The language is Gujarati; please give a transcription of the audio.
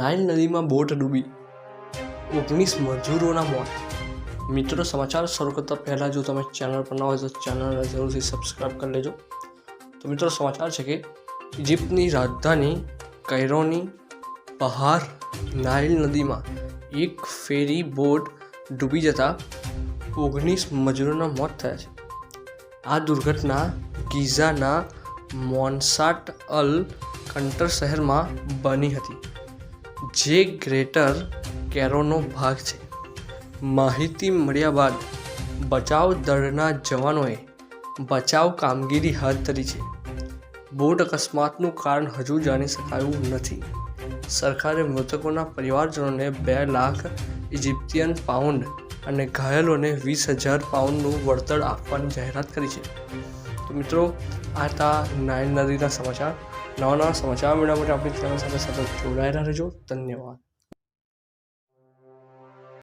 નાઇલ નદીમાં બોટ ડૂબી. ઓગણીસ મજૂરોના મોત. મિત્રો, સમાચાર શરૂ કરતાં પહેલાં જો તમે ચેનલ પર ન હોય તો ચેનલને જરૂરથી સબસ્ક્રાઈબ કરી લેજો. તો મિત્રો, સમાચાર છે કે ઇજિપ્તની રાજધાની કૈરોની બહાર નાઇલ નદીમાં એક ફેરી બોટ ડૂબી જતાં ઓગણીસ મજૂરોના મોત થયા છે. આ દુર્ઘટના ગીઝાના મોન્સાટ અલ કંટર શહેરમાં બની હતી. જે ગ્રેટર કેરોનો ભાગ છે. માહિતી મળ્યા બાદ બચાવ દળના જવાનોએ બચાવ કામગીરી હાથ ધરી છે. બોટ અકસ્માતનું કારણ હજુ જાણી શકાયું નથી. સરકારે મૃતકોના પરિવારજનોને બે લાખ ઇજિપ્તિયન પાઉન્ડ અને ઘાયલોને વીસ હજાર પાઉન્ડનું વળતર આપવાની જાહેરાત કરી છે. તો મિત્રો આ હતા નાયન નદીના સમાચાર. નવા નવા સમાચાર મેળવવા માટે આપણી ચેનલ સાથે સતત જોડાયેલા રહેજો. ધન્યવાદ.